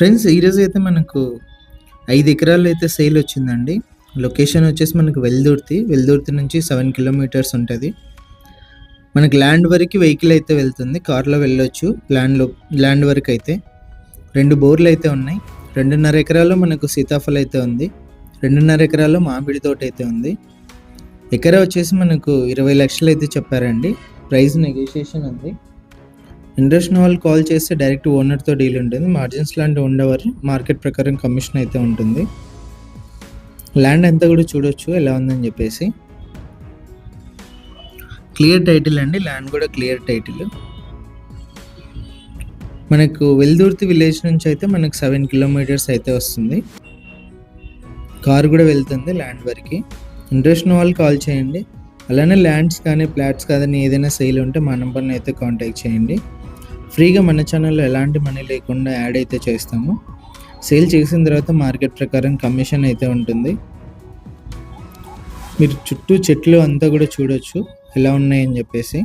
Friends ఈరోజు అయితే మనకు ఐదు ఎకరాలు అయితే సేల్ వచ్చిందండి. లొకేషన్ వచ్చేసి మనకు వెల్దుర్తి. వెల్దుర్తి నుంచి సెవెన్ కిలోమీటర్స్ ఉంటుంది. మనకి ల్యాండ్ వరకు వెహికల్ అయితే వెళ్తుంది. కార్లో వెళ్ళొచ్చు. ల్యాండ్లో ల్యాండ్ వరకు అయితే. రెండు బోర్లు అయితే ఉన్నాయి. రెండున్నర ఎకరాల్లో మనకు సీతాఫలం అయితే ఉంది. రెండున్నర ఎకరాల్లో మామిడి తోట అయితే ఉంది. ఎకరా వచ్చేసి మనకు ఇరవై లక్షలు అయితే చెప్పారండి. ప్రైస్ నెగోషియేషన్ ఉంది. ఇంట్రెస్ట్ వాళ్ళు కాల్ చేస్తే డైరెక్ట్ ఓనర్తో డీల్ ఉంటుంది. మార్జిన్స్ లాంటివి ఉండవారు. మార్కెట్ ప్రకారం కమిషన్ అయితే ఉంటుంది. ల్యాండ్ అంతా కూడా చూడొచ్చు ఎలా ఉందని చెప్పేసి. క్లియర్ టైటిల్ అండి. ల్యాండ్ కూడా క్లియర్ టైటిల్. మనకు వెల్దుర్తి విలేజ్ నుంచి అయితే మనకు సెవెన్ కిలోమీటర్స్ అయితే వస్తుంది. కారు కూడా వెళ్తుంది ల్యాండ్ వరకు. ఇంట్రెస్ట్ ఉన్న వాళ్ళు కాల్ చేయండి. అలానే ల్యాండ్స్ కానీ ఫ్లాట్స్ కానీ ఏదైనా సేల్ ఉంటే మా నెంబర్ని అయితే కాంటాక్ట్ చేయండి. ఫ్రీగా మన ఛానల్లో ఎలాంటి మనీ లేకుండా యాడ్ అయితే చేస్తాము. సేల్ చేసిన తర్వాత మార్కెట్ ప్రకారం కమిషన్ అయితే ఉంటుంది. మీరు చుట్టూ చెట్లు అంతా కూడా చూడొచ్చు. ఎలా ఉన్నాయని చెప్పేసి.